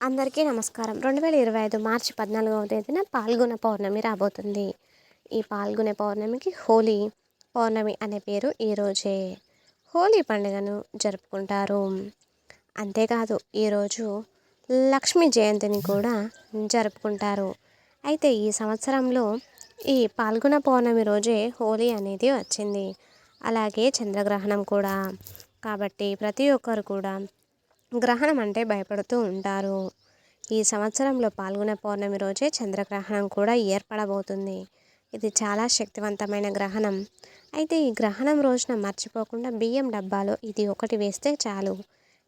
అందరికీ నమస్కారం. రెండు వేల ఇరవై ఐదు మార్చి పద్నాలుగవ తేదీన పాల్గొన పౌర్ణమి రాబోతుంది. ఈ పాల్గొనే పౌర్ణమికి హోలీ పౌర్ణమి అనే పేరు ఈరోజే హోలీ పండుగను జరుపుకుంటారు. అంతేకాదు ఈరోజు లక్ష్మీ జయంతిని కూడా జరుపుకుంటారు. అయితే ఈ సంవత్సరంలో ఈ పాల్గొన పౌర్ణమి రోజే హోలీ అనేది వచ్చింది. అలాగే చంద్రగ్రహణం కూడా. కాబట్టి ప్రతి ఒక్కరు కూడా గ్రహణం అంటే భయపడుతూ ఉంటారు. ఈ సంవత్సరంలో పాల్గొనే పౌర్ణమి రోజే చంద్రగ్రహణం కూడా ఏర్పడబోతుంది. ఇది చాలా శక్తివంతమైన గ్రహణం. అయితే ఈ గ్రహణం రోజున మర్చిపోకుండా బియ్యం డబ్బాలో ఇది ఒకటి వేస్తే చాలు.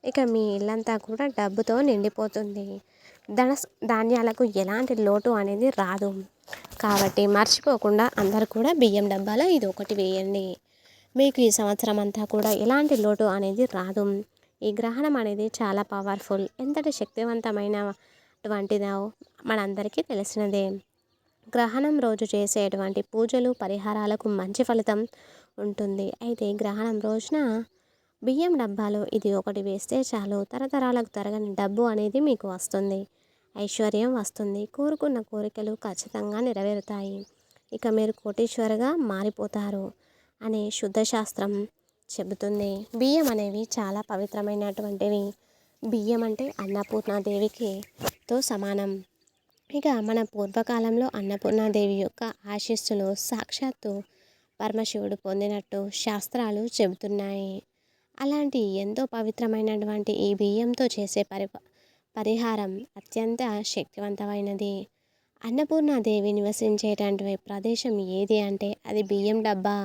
ఇక మీ ఇల్లంతా కూడా డబ్బుతో నిండిపోతుంది. ధన ధాన్యాలకు ఎలాంటి లోటు అనేది రాదు. కాబట్టి మర్చిపోకుండా అందరు కూడా బియ్యం డబ్బాలో ఇది ఒకటి వేయండి. మీకు ఈ సంవత్సరం అంతా కూడా ఎలాంటి లోటు అనేది రాదు. ఈ గ్రహణం అనేది చాలా పవర్ఫుల్ ఎంతటి శక్తివంతమైనటువంటిదో మనందరికీ తెలిసినదే. గ్రహణం రోజు చేసేటువంటి పూజలు పరిహారాలకు మంచి ఫలితం ఉంటుంది. అయితే గ్రహణం రోజున బియ్యం డబ్బాలో ఇది ఒకటి వేస్తే చాలు తరతరాలకు తరగని డబ్బు అనేది మీకు వస్తుంది. ఐశ్వర్యం వస్తుంది. కోరుకున్న కోరికలు ఖచ్చితంగా నెరవేరుతాయి. ఇక మీరు కోటీశ్వరగా మారిపోతారు అనే శుద్ధ శాస్త్రం చెబుతుంది. బియ్యం అనేవి చాలా పవిత్రమైనటువంటివి. బియ్యం అంటే అన్నపూర్ణాదేవికి తో సమానం. ఇక మన పూర్వకాలంలో అన్నపూర్ణాదేవి యొక్క ఆశీస్సులు సాక్షాత్తు పరమశివుడు పొందినట్టు శాస్త్రాలు చెబుతున్నాయి. అలాంటి ఎంతో పవిత్రమైనటువంటి ఈ బియ్యంతో చేసే పరి పరిహారం అత్యంత శక్తివంతమైనది. అన్నపూర్ణాదేవి నివసించేటటువంటి ప్రదేశం ఏది అంటే అది బియ్యం డబ్బా.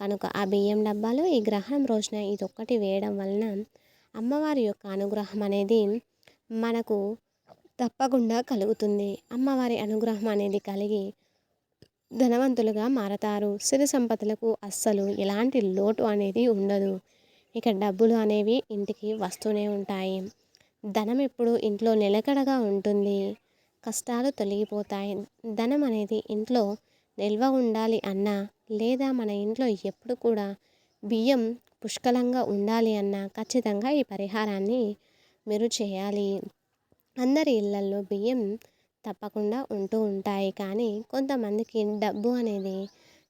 కనుక ఆ బియ్యం డబ్బాలో ఈ గ్రహణం రోజున ఇది ఒక్కటి వేయడం వలన అమ్మవారి యొక్క అనుగ్రహం అనేది మనకు తప్పకుండా కలుగుతుంది. అమ్మవారి అనుగ్రహం అనేది కలిగి ధనవంతులుగా మారతారు. సిరి సంపదలకు అస్సలు ఎలాంటి లోటు అనేది ఉండదు. ఇక డబ్బులు అనేవి ఇంటికి వస్తూనే ఉంటాయి. ధనం ఎప్పుడు ఇంట్లో నిలకడగా ఉంటుంది. కష్టాలు తొలగిపోతాయి. ధనం అనేది ఇంట్లో నిల్వ ఉండాలి అన్నా లేదా మన ఇంట్లో ఎప్పుడు కూడా బియ్యం పుష్కలంగా ఉండాలి అన్నా ఖచ్చితంగా ఈ పరిహారాన్ని మీరు చేయాలి. అందరి ఇళ్ళల్లో బియ్యం తప్పకుండా ఉంటూ ఉంటాయి. కానీ కొంతమందికి డబ్బు అనేది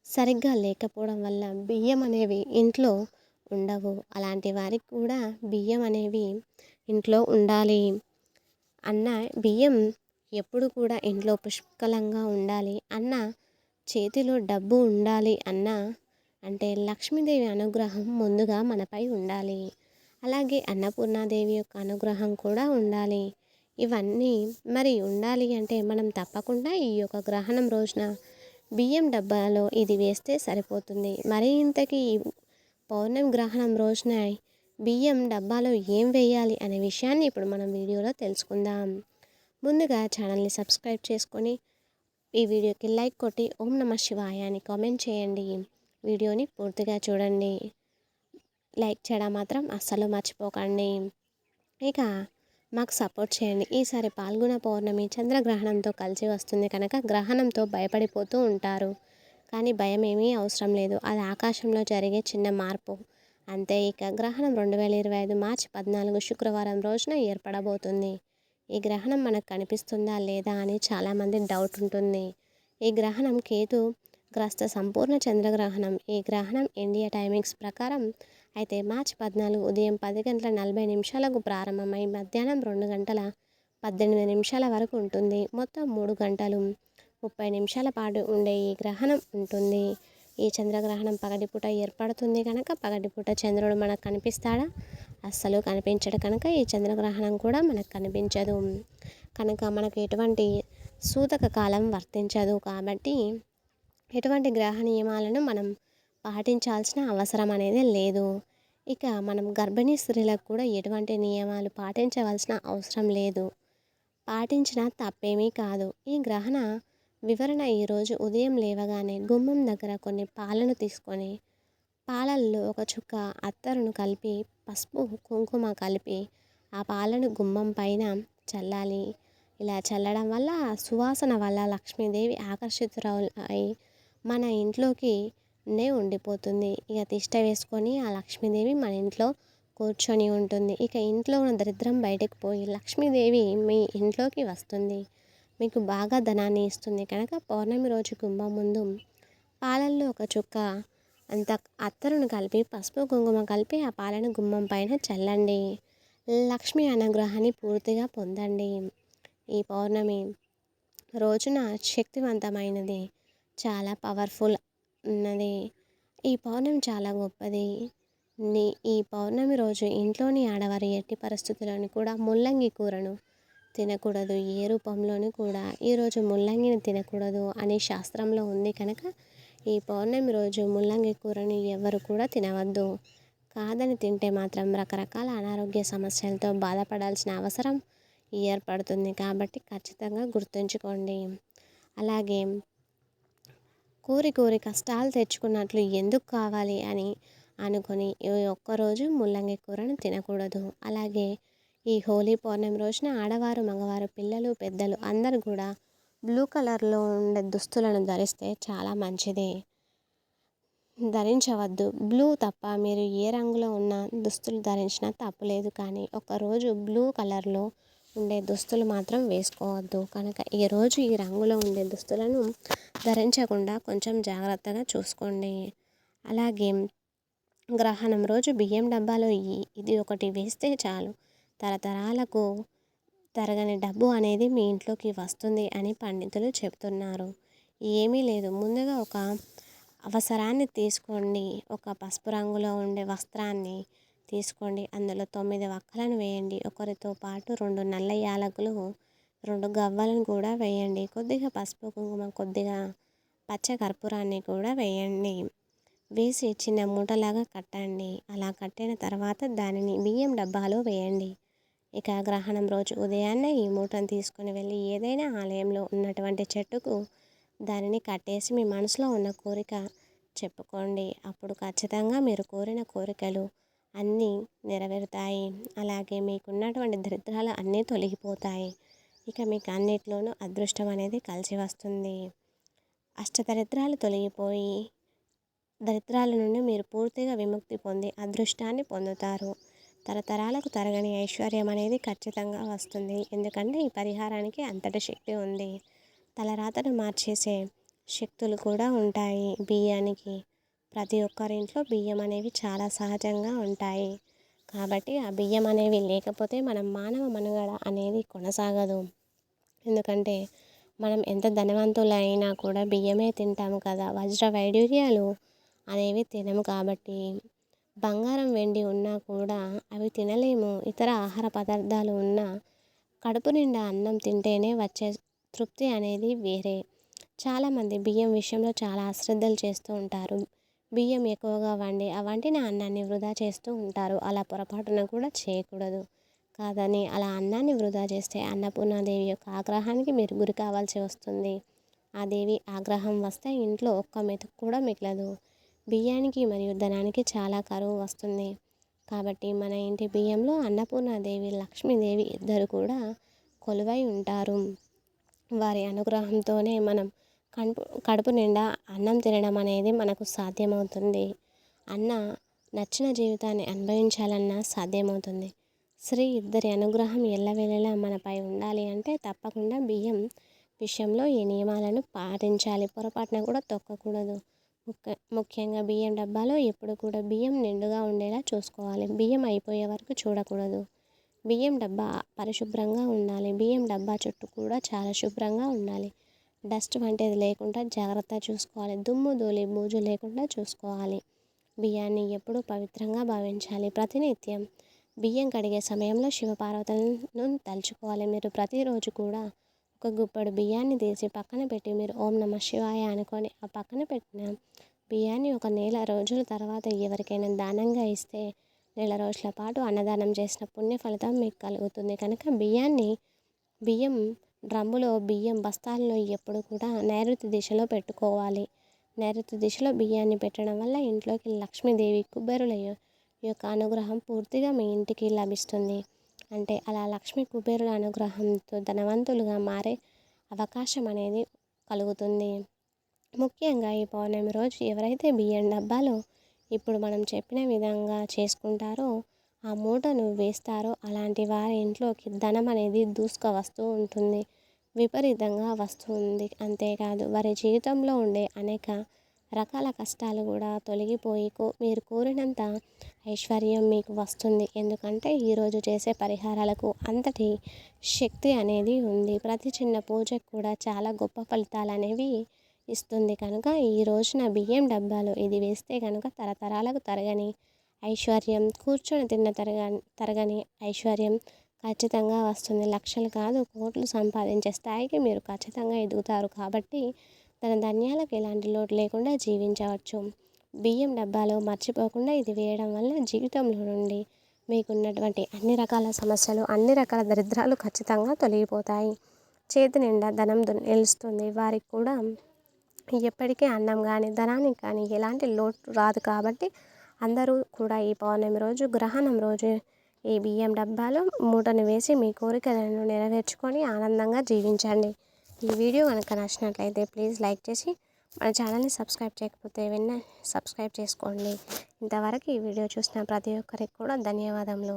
సరిగ్గా లేకపోవడం వల్ల బియ్యం అనేవి ఇంట్లో ఉండవు. అలాంటి వారికి కూడా బియ్యం అనేవి ఇంట్లో ఉండాలి అన్న బియ్యం ఎప్పుడు కూడా ఇంట్లో పుష్కలంగా ఉండాలి అన్న చేతిలో డబ్బు ఉండాలి అన్న అంటే లక్ష్మీదేవి అనుగ్రహం ముందుగా మనపై ఉండాలి. అలాగే అన్నపూర్ణాదేవి యొక్క అనుగ్రహం కూడా ఉండాలి. ఇవన్నీ మరి ఉండాలి అంటే మనం తప్పకుండా ఈ యొక్క గ్రహణం రోజున బియ్యం డబ్బాలో ఇది వేస్తే సరిపోతుంది. మరి ఇంతకీ పౌర్ణమి గ్రహణం రోజున బియ్యం డబ్బాలో ఏం వేయాలి అనే విషయాన్ని ఇప్పుడు మనం వీడియోలో తెలుసుకుందాం. ముందుగా ఛానల్ని సబ్స్క్రైబ్ చేసుకొని ఈ వీడియోకి లైక్ కొట్టి ఓం నమ శివాయ అని కామెంట్ చేయండి. వీడియోని పూర్తిగా చూడండి. లైక్ చేయడం మాత్రం అస్సలు మర్చిపోకండి. ఇక మాకు సపోర్ట్ చేయండి. ఈసారి పాల్గొన పౌర్ణమి చంద్రగ్రహణంతో కలిసి వస్తుంది కనుక గ్రహణంతో భయపడిపోతూ ఉంటారు. కానీ భయం ఏమీ అవసరం లేదు. అది ఆకాశంలో జరిగే చిన్న మార్పు. అంతే ఇక గ్రహణం రెండు వేల ఇరవై ఐదు మార్చి పద్నాలుగు శుక్రవారం రోజున ఏర్పడబోతుంది. ఈ గ్రహణం మనకు కనిపిస్తుందా లేదా అని చాలామంది డౌట్ ఉంటుంది. ఈ గ్రహణం కేతు గ్రస్త సంపూర్ణ చంద్రగ్రహణం ఈ గ్రహణం ఇండియా టైమింగ్స్ ప్రకారం అయితే మార్చి పద్నాలుగు ఉదయం పది గంటల నలభై నిమిషాలకు ప్రారంభమై మధ్యాహ్నం రెండు గంటల పద్దెనిమిది నిమిషాల వరకు ఉంటుంది. మొత్తం మూడు గంటలు ముప్పై నిమిషాల పాటు ఉండే ఈ గ్రహణం ఉంటుంది. ఈ చంద్రగ్రహణం పగటిపూట ఏర్పడుతుంది కనుక పగటిపూట చంద్రుడు మనకు కనిపిస్తాడా? అస్సలు కనిపించడు కనుక ఈ చంద్రగ్రహణం కూడా మనకు కనిపించదు. కనుక మనకు ఎటువంటి సూతక కాలం వర్తించదు కాబట్టి ఎటువంటి గ్రహ నియమాలను మనం పాటించాల్సిన అవసరం అనేది లేదు. ఇక మనం గర్భిణీ స్త్రీలకు కూడా ఎటువంటి నియమాలు పాటించవలసిన అవసరం లేదు. పాటించిన తప్పేమీ కాదు. ఈ గ్రహణ వివరణ ఈరోజు ఉదయం లేవగానే గుమ్మం దగ్గర కొన్ని పాలను తీసుకొని పాలల్లో ఒక చుక్క అత్తరును కలిపి పసుపు కుంకుమ కలిపి ఆ పాలను గుమ్మం పైన చల్లాలి. ఇలా చల్లడం వల్ల సువాసన వల్ల లక్ష్మీదేవి ఆకర్షితురాయి మన ఇంట్లోకి నే ఉండిపోతుంది. ఇక తిష్ట వేసుకొని ఆ లక్ష్మీదేవి మన ఇంట్లో కూర్చొని ఉంటుంది. ఇక ఇంట్లో ఉన్న దరిద్రం బయటకు పోయి లక్ష్మీదేవి మీ ఇంట్లోకి వస్తుంది. మీకు బాగా ధనాన్ని ఇస్తుంది. కనుక పౌర్ణమి రోజు కుంభం ముందు పాలల్లో ఒక చుక్క అంత అత్తరును కలిపి పసుపు కుంకుమ కలిపి ఆ పాలను గుమ్మం పైన చల్లండి. లక్ష్మీ అనుగ్రహాన్ని పూర్తిగా పొందండి. ఈ పౌర్ణమి రోజున శక్తివంతమైనది చాలా పవర్ఫుల్ ఉన్నది. ఈ పౌర్ణమి చాలా గొప్పది. నీ ఈ పౌర్ణమి రోజు ఇంట్లోని ఆడవారి ఎట్టి పరిస్థితులను కూడా ముల్లంగి కూరను తినకూడదు ఏ రూపంలోనూ కూడా. ఈరోజు ముల్లంగిని తినకూడదు అని శాస్త్రంలో ఉంది కనుక ఈ పౌర్ణమి రోజు ముల్లంగి కూరని ఎవరు కూడా తినవద్దు. కాదని తింటే మాత్రం రకరకాల అనారోగ్య సమస్యలతో బాధపడాల్సిన అవసరం ఏర్పడుతుంది కాబట్టి ఖచ్చితంగా గుర్తుంచుకోండి. అలాగే కోరి కోరి కష్టాలు తెచ్చుకున్నట్లు ఎందుకు కావాలి అని అనుకొని ఈ ఒక్కరోజు ముల్లంగి కూరను తినకూడదు. అలాగే ఈ హోలీ పౌర్ణమి రోజున ఆడవారు మగవారు పిల్లలు పెద్దలు అందరు కూడా బ్లూ కలర్లో ఉండే దుస్తులను ధరిస్తే చాలా మంచిది. ధరించవద్దు. బ్లూ తప్ప మీరు ఏ రంగులో ఉన్న దుస్తులు ధరించినా తప్పులేదు కానీ ఒకరోజు బ్లూ కలర్లో ఉండే దుస్తులు మాత్రం వేసుకోవద్దు. కనుక ఈరోజు ఈ రంగులో ఉండే దుస్తులను ధరించకుండా కొంచెం జాగ్రత్తగా చూసుకోండి. అలాగే గ్రహణం రోజు బియ్యం డబ్బాలో ఇది ఒకటి వేస్తే చాలు. తరతరాలకు తరగని డబ్బు అనేది మీ ఇంట్లోకి వస్తుంది అని పండితులు చెప్తున్నారు. ఏమీ లేదు. ముందుగా ఒక అవసరాన్ని తీసుకోండి. ఒక పసుపు రంగులో ఉండే వస్త్రాన్ని తీసుకోండి. అందులో తొమ్మిది వక్కలను వేయండి. ఒకరితో పాటు రెండు నల్ల యాలకులు రెండు గవ్వలను కూడా వేయండి. కొద్దిగా పసుపు కుంకుమ కొద్దిగా పచ్చ కర్పూరాన్ని కూడా వేయండి. వేసి చిన్న మూటలాగా కట్టండి. అలా కట్టిన తర్వాత దానిని బియ్యం డబ్బాలో వేయండి. ఇక గ్రహణం రోజు ఉదయాన్నే ఈ మూటను తీసుకుని వెళ్ళి ఏదైనా ఆలయంలో ఉన్నటువంటి చెట్టుకు దానిని కట్టేసి మీ మనసులో ఉన్న కోరిక చెప్పుకోండి. అప్పుడు ఖచ్చితంగా మీరు కోరిన కోరికలు అన్నీ నెరవేరుతాయి. అలాగే మీకున్నటువంటి దరిద్రాలు అన్నీ తొలగిపోతాయి. ఇక మీకు అన్నిట్లోనూ అదృష్టం అనేది కలిసి వస్తుంది. అష్టదరిద్రాలు తొలగిపోయి దరిద్రాల నుండి మీరు పూర్తిగా విముక్తి పొంది అదృష్టాన్ని పొందుతారు. తరతరాలకు తరగని ఐశ్వర్యం అనేది ఖచ్చితంగా వస్తుంది. ఎందుకంటే ఈ పరిహారానికి అంతటి శక్తి ఉంది. తలరాతను మార్చేసే శక్తులు కూడా ఉంటాయి బియ్యానికి. ప్రతి ఒక్కరింట్లో బియ్యం అనేవి చాలా సహజంగా ఉంటాయి. కాబట్టి ఆ బియ్యం అనేవి లేకపోతే మనం మానవ మనుగడ అనేది కొనసాగదు. ఎందుకంటే మనం ఎంత ధనవంతులైనా కూడా బియ్యమే తింటాము కదా. వజ్ర వైడూర్యాలు అనేవి తినము కాబట్టి బంగారం వెండి ఉన్నా కూడా అవి తినలేము. ఇతర ఆహార పదార్థాలు ఉన్నా కడుపు నిండా అన్నం తింటేనే వచ్చే తృప్తి అనేది వేరే. చాలామంది బియ్యం విషయంలో చాలా అశ్రద్ధలు చేస్తూ ఉంటారు. బియ్యం ఎక్కువగా వండి ఆ వండిన అన్నాన్ని వృధా చేస్తూ ఉంటారు. అలా పొరపాటున కూడా చేయకూడదు. కాదని అలా అన్నాన్ని వృధా చేస్తే అన్నపూర్ణాదేవి యొక్క ఆగ్రహానికి మీరు గురి కావాల్సి వస్తుంది. ఆ దేవి ఆగ్రహం వస్తే ఇంట్లో ఒక్క మెతుకు కూడా మిగలదు. బియ్యానికి మరియు ధనానికి చాలా కరువు వస్తుంది. కాబట్టి మన ఇంటి బియ్యంలో అన్నపూర్ణాదేవి లక్ష్మీదేవి ఇద్దరు కూడా కొలువై ఉంటారు. వారి అనుగ్రహంతోనే మనం కడుపు కడుపు నిండా అన్నం తినడం అనేది మనకు సాధ్యమవుతుంది. అన్న నచ్చిన జీవితాన్ని అనుభవించాలన్నా సాధ్యమవుతుంది. శ్రీ ఇద్దరి అనుగ్రహం ఎల్లవేళలా మనపై ఉండాలి అంటే తప్పకుండా బియ్యం విషయంలో ఈ నియమాలను పాటించాలి. పొరపాటున కూడా తొక్కకూడదు. ముఖ్య ముఖ్యంగా బియ్యం డబ్బాలో ఎప్పుడు కూడా బియ్యం నిండుగా ఉండేలా చూసుకోవాలి. బియ్యం అయిపోయే వరకు చూడకూడదు. బియ్యం డబ్బా పరిశుభ్రంగా ఉండాలి. బియ్యం డబ్బా చుట్టూ కూడా చాలా శుభ్రంగా ఉండాలి. డస్ట్ వంటిది లేకుండా జాగ్రత్త చూసుకోవాలి. దుమ్ము ధూళి బూజు లేకుండా చూసుకోవాలి. బియ్యాన్ని ఎప్పుడూ పవిత్రంగా భావించాలి. ప్రతినిత్యం బియ్యం కడిగే సమయంలో శివపార్వతులను తలుచుకోవాలి. మీరు ప్రతిరోజు కూడా ఒక గుప్పడు బియ్యాన్ని తీసి పక్కన పెట్టి మీరు ఓం నమ శివాయ అనుకొని ఆ పక్కన పెట్టిన బియ్యాన్ని ఒక నెల రోజుల తర్వాత ఎవరికైనా దానంగా ఇస్తే నెల రోజుల పాటు అన్నదానం చేసిన పుణ్య ఫలితం మీకు కలుగుతుంది. కనుక బియ్యాన్ని బియ్యం డ్రమ్ములో బియ్యం బస్తాల్లో ఎప్పుడు కూడా నైరుతి దిశలో పెట్టుకోవాలి. నైరుతి దిశలో బియ్యాన్ని పెట్టడం వల్ల ఇంట్లోకి లక్ష్మీదేవి కుబేరుల యొక్క అనుగ్రహం పూర్తిగా మీ ఇంటికి లభిస్తుంది. అంటే అలా లక్ష్మీ కుబేరుల అనుగ్రహంతో ధనవంతులుగా మారే అవకాశం అనేది కలుగుతుంది. ముఖ్యంగా ఈ పౌర్ణమి రోజు ఎవరైతే బియ్యం డబ్బాలో ఇప్పుడు మనం చెప్పిన విధంగా చేసుకుంటారో ఆ మూటను వేస్తారో అలాంటి వారి ఇంట్లోకి ధనం అనేది దూసుక వస్తూ ఉంటుంది. విపరీతంగా వస్తుంది అంతేకాదు వారి జీవితంలో ఉండే అనేక రకాల కష్టాలు కూడా తొలగిపోయి కో మీరు కోరినంత ఐశ్వర్యం మీకు వస్తుంది. ఎందుకంటే ఈరోజు చేసే పరిహారాలకు అంతటి శక్తి అనేది ఉంది. ప్రతి చిన్న పూజకు కూడా చాలా గొప్ప ఫలితాలు అనేవి ఇస్తుంది. కనుక ఈ రోజున బియ్యం డబ్బాలో ఇది వేస్తే కనుక తరతరాలకు తరగని ఐశ్వర్యం కూర్చొని తిన్న తరగ తరగని ఐశ్వర్యం ఖచ్చితంగా వస్తుంది. లక్షలు కాదు కోట్లు సంపాదించే స్థాయికి మీరు ఖచ్చితంగా ఎదుగుతారు. కాబట్టి తన ధన్యాలకు ఎలాంటి లోటు లేకుండా జీవించవచ్చు. బియ్యం డబ్బాలో మర్చిపోకుండా ఇది వేయడం వల్ల జీవితంలో నుండి మీకున్నటువంటి అన్ని రకాల సమస్యలు అన్ని రకాల దరిద్రాలు ఖచ్చితంగా తొలగిపోతాయి. చేతి నిండా ధనం నిలుస్తుంది. వారికి కూడా ఎప్పటికీ అన్నం కానీ ధనానికి కానీ ఎలాంటి లోటు రాదు కాబట్టి అందరూ కూడా ఈ పౌర్ణమి రోజు గ్రహణం రోజు ఈ బియ్యం డబ్బాలో మూటను వేసి మీ కోరికలను నెరవేర్చుకొని ఆనందంగా జీవించండి. ఈ వీడియో కనుక నచ్చినట్లయితే ప్లీజ్ లైక్ చేసి మన ఛానల్ని సబ్స్క్రైబ్ చేయకపోతే వెన్న సబ్స్క్రైబ్ చేసుకోండి. ఇంతవరకు ఈ వీడియో చూసిన ప్రతి ఒక్కరికి కూడా ధన్యవాదములు.